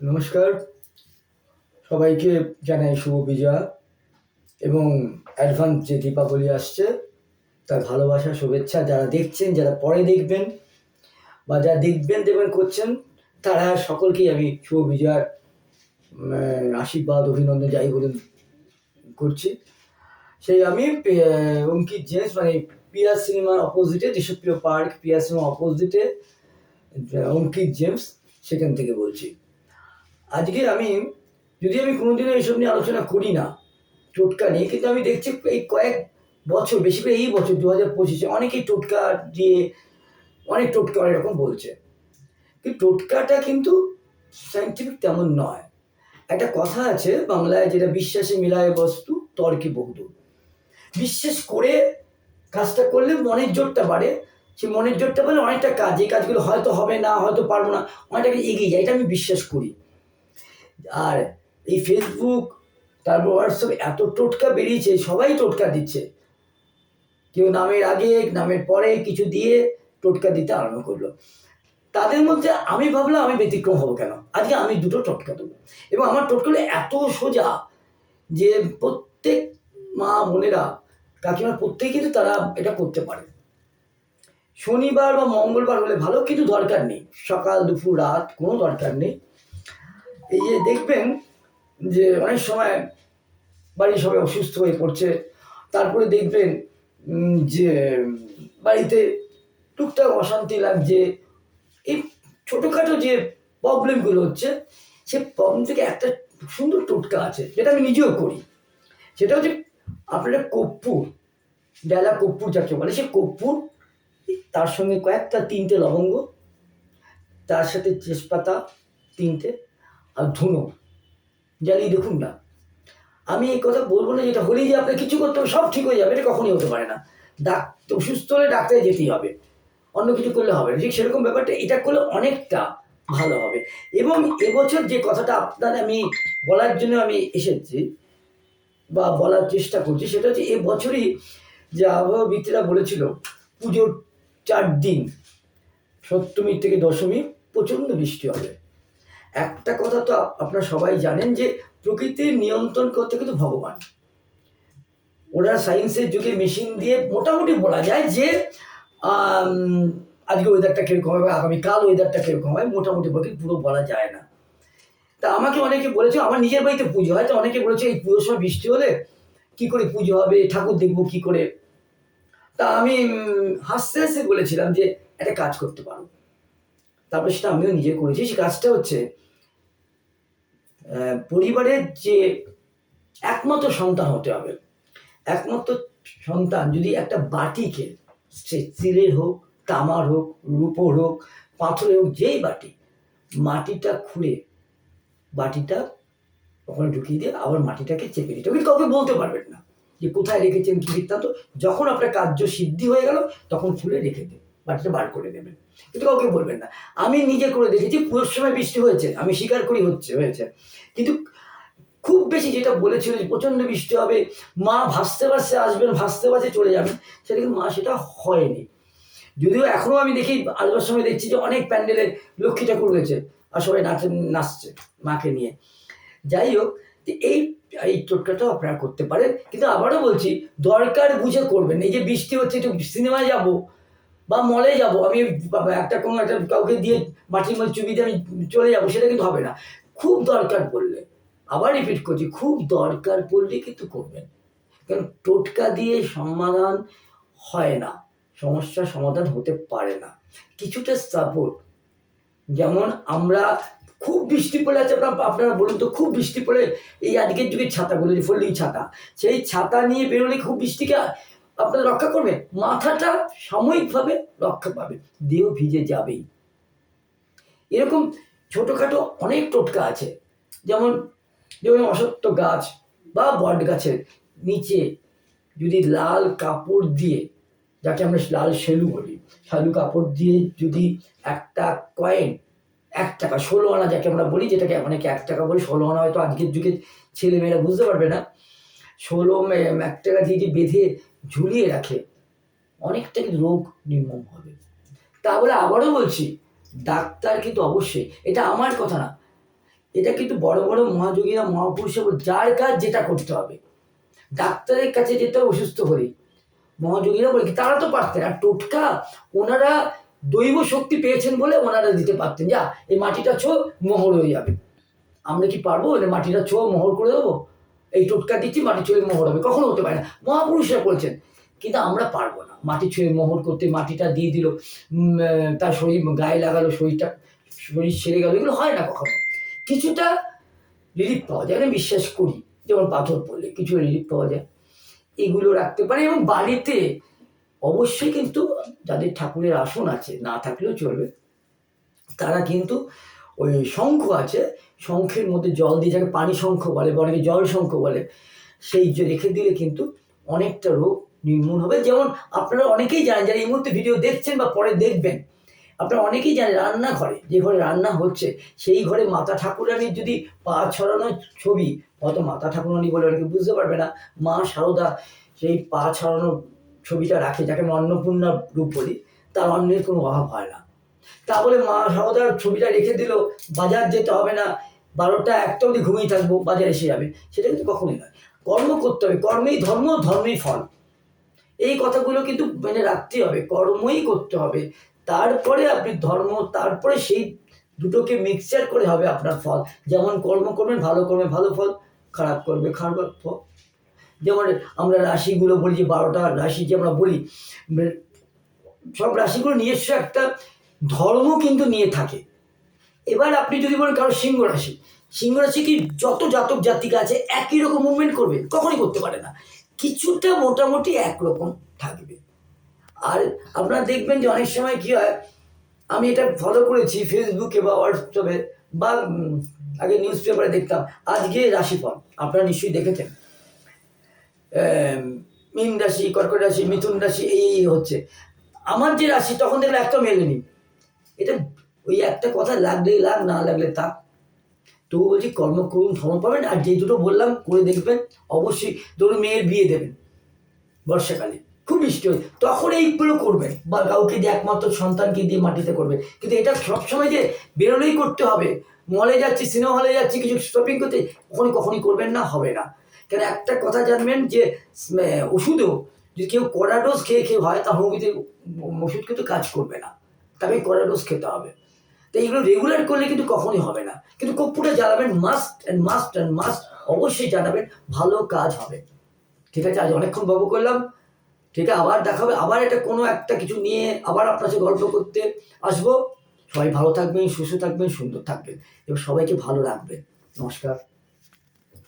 নমস্কার। সবাইকে জানাই শুভ বিজয়া এবং অ্যাডভান্স যে দীপাবলি আসছে, তার ভালোবাসা, শুভেচ্ছা যারা দেখছেন, যারা পরে দেখবেন বা যারা দেখবেন দেখবেন, করছেন, তারা সকলকেই আমি শুভ বিজয়ার আশীর্বাদ, অভিনন্দন, যাই বলুন, করছি। সেই আমি অঙ্কিত জেমস মানে পিয়ার সিনেমার অপোজিটে দেশপ্রিয় পার্ক পিয়ার সিনেমার অপোজিটে অঙ্কিত জেমস সেখান থেকে বলছি। আজকে আমি, যদি আমি কোনোদিনও এইসব নিয়ে আলোচনা করি না, টোটকা নিয়ে, কিন্তু আমি দেখছি এই কয়েক বছর, বেশি করে এই বছর দু হাজার পঁচিশে অনেকেই টোটকা দিয়ে, অনেক টোটকা, অনেক রকম বলছে। কিন্তু টোটকাটা কিন্তু সাইন্টিফিক তেমন নয়। একটা কথা আছে বাংলায় যেটা বিশ্বাসে মিলায় বস্তু, তর্কে বহুদূর। বিশ্বাস করে কাজটা করলে মনের জোরটা বাড়ে। সেই মনের জোরটা বলে অনেকটা কাজ, এই কাজগুলো হয়তো হবে না, হয়তো পারব না অনেকটা এগিয়ে যায়, এটা আমি বিশ্বাস করি। আর এই ফেসবুক তারপর হোয়াটসঅ্যাপ এত টোটকা বেরিয়েছে, সবাই টোটকা দিচ্ছে। কেউ নামের আগে, নামের পরে কিছু দিয়ে টোটকা দিতে আরম্ভ করল। তাদের মধ্যে আমি ভাবলাম আমি ব্যতিক্রম হব কেন? আজকে আমি দুটো টোটকা দেবো। এবং আমার টোটকাগুলো এত সোজা যে প্রত্যেক মা বোনেরা, কাকিমা প্রত্যেকে কিন্তু তারা এটা করতে পারে। শনিবার বা মঙ্গলবার হলে ভালো, কিন্তু দরকার নেই। সকাল, দুপুর, রাত কোনো দরকার নেই। এই যে দেখবেন যে অনেক সময় বাড়ির সবাই অসুস্থ হয়ে পড়ছে, তারপরে দেখবেন যে বাড়িতে টুকটাক অশান্তি লাগছে, এই ছোটোখাটো যে প্রবলেমগুলো হচ্ছে, সে প্রবলেম থেকে একটা সুন্দর টোটকা আছে, যেটা আমি নিজেও করি। সেটা হচ্ছে আপনার কর্পূর, ডেলা কর্পূর যাকে বলে, সে কর্পূর, তার সঙ্গে কয়েকটা, তিনটে লবঙ্গ, তার সাথে তেজপাতা, তিনটে আর ধুনো, জ্বালিয়ে দেখুন না। আমি এই কথা বলব না, যেটা হলেই যে আপনার কিছু করতে হবে, সব ঠিক হয়ে যাবে, এটা কখনই হতে পারে না। ডাক্তার অসুস্থ হলে ডাক্তারে যেতেই হবে, অন্য কিছু করলে হবে না। ঠিক সেরকম ব্যাপারটা, এটা করলে অনেকটা ভালো হবে। এবং এবছর যে কথাটা আপনার আমি বলার জন্য আমি এসেছি, বা বলার চেষ্টা করছি, সেটা হচ্ছে এবছরই যে আবহাওয়াবিদরা বলেছিল, পুজোর চার দিন সপ্তমী থেকে দশমী প্রচণ্ড বৃষ্টি হবে। একটা কথা তো আপ- আপনারা সবাই জানেন যে প্রকৃতির নিয়ন্ত্রণ করতে কিন্তু ভগবান। ওরা সায়েন্সের যুগে মেশিন দিয়ে মোটামুটি বলা যায় যে আজকে ওয়েদারটা কীরকম হবে, আগামীকাল ওয়েদারটা কীরকম হয় মোটামুটি বলে পুরো বলা যায় না। তা আমাকে অনেকে বলেছে, আমার নিজের বাড়িতে পুজো হয়, তো অনেকে বলেছে, এই পুজোর সময় বৃষ্টি হলে কী করে পুজো হবে, ঠাকুর দেখব কী করে? তা আমি হাসতে হাসতে বলেছিলাম যে, একটা কাজ করতে পারো। তারপরে সেটা আমিও নিজে করেছি, সে কাজটা হচ্ছে পরিবারের যে একমাত্র সন্তান হতে হবে, একমাত্র সন্তান যদি একটা বাটিকে সে স্টিলের হোক, তামার হোক, রূপোর হোক, পাথরের হোক, যেই বাটি, মাটিটা খুঁড়ে বাটিটা ওখানে ঢুকিয়ে দিয়ে আবার মাটিটাকে চেপে দিতে হবে। কাউকে বলতে পারবেন না যে কোথায় রেখেছেন কি বৃত্তান্ত যখন আপনার কার্য সিদ্ধি হয়ে গেল, তখন খুলে রেখে দেন। বাটিটা বার করে দেবেন কিন্তু কাউকে বলবেন না। আমি নিজে করে দেখেছি পুরোর সময় বৃষ্টি হয়েছে। আমি স্বীকার করি হচ্ছে, হয়েছে। কিন্তু খুব বেশি যেটা বলেছিল যে প্রচণ্ড বৃষ্টি হবে, মা ভাসতে ভাসতে আসবেন, ভাসতে ভাসতে চলে যাবেন, সেটা কিন্তু মা, সেটা হয়নি। যদিও এখনও আমি দেখি আসবার সময় দেখছি যে অনেক প্যান্ডেলে লক্ষ্মী ঠাকুর রয়েছে আর সবাই নাচে, নাচছে মাকে নিয়ে। যাই হোক যে এই এই টোটকাটাও আপনারা করতে পারেন। কিন্তু আবারও বলছি, দরকার বুঝে করবেন। এই যে বৃষ্টি হচ্ছে, একটু সিনেমায় যাব বা মলে যাব, আমি একটা কোনো একটা কাউকে দিয়ে মাটির মধ্যে দিয়ে আমি চলে যাব, সেটা কিন্তু হবে না। খুব দরকার পড়লে, আবার রিপিট করছি, খুব দরকার পড়লে কিন্তু করবেন। কারণ টোটকা দিয়ে সমাধান হয় না সমস্যার সমাধান হতে পারে না। কিছুটা সাপোর্ট যেমন আমরা খুব বৃষ্টি পড়ে আছে, আপনারা আপনারা বলুন তো, খুব বৃষ্টি পড়ে এই আজকের যুগের ছাতাগুলো যে ফল্লিং ছাতা, সেই ছাতা নিয়ে বেরোলে খুব বৃষ্টিকে আপনারা রক্ষা করবে মাথাটা সাময়িকভাবে রক্ষা পাবে, দেহ ভিজে যাবেই। এরকম ছোটোখাটো অনেক টোটকা আছে, যেমন যেমন অসত্য গাছ বা বট গাছের নিচে যদি লাল কাপড় দিয়ে, যাকে আমরা লাল সেলু বলি শালু কাপড় দিয়ে যদি একটা কয়েন, এক টাকা, ষোলো আনা যাকে আমরা বলি, যেটাকে অনেকে এক টাকা বলি, ষোলো আনা হয়তো আজকের যুগে ছেলেমেয়েরা বুঝতে পারবে না ষোলো মে- এক দিয়ে বেঁধে ঝুলিয়ে রাখে। অনেকটা কিন্তু রোগ নির্মূল হবে। তা বলে আবারও বলছি, ডাক্তার কিন্তু অবশ্যই, এটা আমার কথা না। এটা কিন্তু বড় বড় মহাযোগীরা মহাপুরুষে যার কাজ যেটা করতে হবে। ডাক্তারের কাছে যেতে হবে অসুস্থ হলে মহাযোগীরা বলে তারা তো পারতেন, আর টোটকা ওনারা দৈব শক্তি পেয়েছেন বলে ওনারা দিতে পারতেন। যা, এই মাটিটা ছো, মোহর হয়ে যাবে। আমরা কি পারব? মাটিটা ছো, মোহর করে দেবো? এই টোটকা দিচ্ছি, মাটি ছুঁয়ে মোহর হবে। কখনো হতে পারে না। মহাপুরুষরা বলছেন, কিন্তু আমরা পারব না। মাটি ছুঁয়ে মোহর করতে মাটিটা দিয়ে দিল। তার শরীর গায়ে লাগালো, শরীরটা, শরীর ছেড়ে গেল। এগুলো হয় না কখনো। কিছুটা রিলিফ পাওয়া যায়। আমি বিশ্বাস করি, যেমন পাথর পড়লে কিছু রিলিফ পাওয়া যায়। এগুলো রাখতে পারে এবং বাড়িতে অবশ্যই কিন্তু যাদের ঠাকুরের আসন আছে, না থাকলেও চলবে, তারা কিন্তু ওই শঙ্খ আছে, শঙ্খের মধ্যে জল দিয়ে যাকে পানি শঙ্খ বলে বা অনেকে জল শঙ্খ বলে, সেই রেখে দিলে কিন্তু অনেকটা রোগ নির্মূল হবে। যেমন আপনারা অনেকেই জানেন, যারা এই মুহূর্তে ভিডিও দেখছেন বা পরে দেখবেন, আপনারা অনেকেই জানেন রান্নাঘরে যে ঘরে রান্না হচ্ছে, সেই ঘরে মাতা ঠাকুরানির যদি পা ছড়ানো ছবি, হয়তো মাতা ঠাকুরানি বলে অনেকে বুঝতে পারবে না, মা সারদা সেই পা ছড়ানো ছবিটা রাখে, যাকে আমরা অন্নপূর্ণা রূপ বলি, তার অন্নের কোনো অভাব হয় না। তা বলে মা সারদার ছবিটা রেখে দিল, বাজার যেতে হবে না, বারোটা একটা অবধি ঘুমিয়ে থাকব, বাজার এসে যাবে। সেটা কিন্তু কখনোই নয়। কর্ম করতে হবে, কর্মেই ধর্ম, ধর্মেই ফল। এই কথাগুলো কিন্তু মেনে রাখতে হবে, কর্মই করতে হবে। তারপরে আপনি ধর্ম, তারপরে সেই দুটোকে মিক্সচার করে হবে আপনার ফল। যেমন কর্ম করবেন, ভালো করবে ভালো ফল, খারাপ করবে, খারাপ ফল। যেমন আমরা রাশিগুলো বলি যে, বারোটা রাশি যে আমরা বলি, সব রাশিগুলো নিজস্ব একটা ধর্ম কিন্তু নিয়ে থাকে। এবার আপনি যদি বলেন কারও সিংহ রাশি সিংহ রাশি কি যত জাতক জাতিকা আছে একই রকম মুভমেন্ট করবে? কখনই করতে পারে না। কিছুটা মোটামুটি একরকম থাকবে। আর আপনারা দেখবেন যে অনেক সময় কি হয়, আমি এটা ফলো করেছি ফেসবুকে বা হোয়াটসঅ্যাপে বা আগে নিউজ পেপারে দেখতাম, আজকে রাশিফল, আপনারা নিশ্চয়ই দেখেছেন। মীন রাশি, কর্কট রাশি, মিথুন রাশি, এই হচ্ছে। আমার যে রাশি, তখন দেখলে একটা মেলেনি এটা ওই একটা কথা লাগলেই লাগ, না লাগলে তা তবু বলছি, কর্ম করুন, ধর্ম পাবেন, আর যে দুটো বললাম, করে দেখবেন, অবশ্যই ধরুন মেয়ের বিয়ে দেবেন বর্ষাকালে। খুব বৃষ্টি হয়। তখন এইগুলো করবেন, বা কাউকে দিয়ে একমাত্র সন্তানকে দিয়ে মাটিতে করবে কিন্তু এটা সবসময় যে বেরোলেই করতে হবে, মলে যাচ্ছি, সিনেমা হলে যাচ্ছি, কিছু শপিং করতে, কখনই কখনই করবেন না, হবে না। কেন, একটা কথা জানবেন যে ওষুধেও, যদি কেউ কড়া ডোজ খেয়ে খেয়ে হয় তা হোমিওপ্যাথি ওষুধ কিন্তু কাজ করবে না। তাকে কড়া ডোজ খেতে হবে। তো এইগুলো রেগুলার করলে কিন্তু কখনই হবে না। কিন্তু কর্পূরটা জ্বালাবেন must and must and must অবশ্যই জানাবেন ভালো কাজ হবে। ঠিক আছে? আজ অনেকক্ষণ বাবু করলাম। ঠিক আছে? আবার দেখাবে আবার এটা কোনো একটা কিছু নিয়ে আবার আপনার সাথে গল্প করতে আসব। সবাই ভালো থাকবেন, সুস্থ থাকবেন, সুন্দর থাকবেন। এবং সবাইকে ভালো রাখবেন। নমস্কার।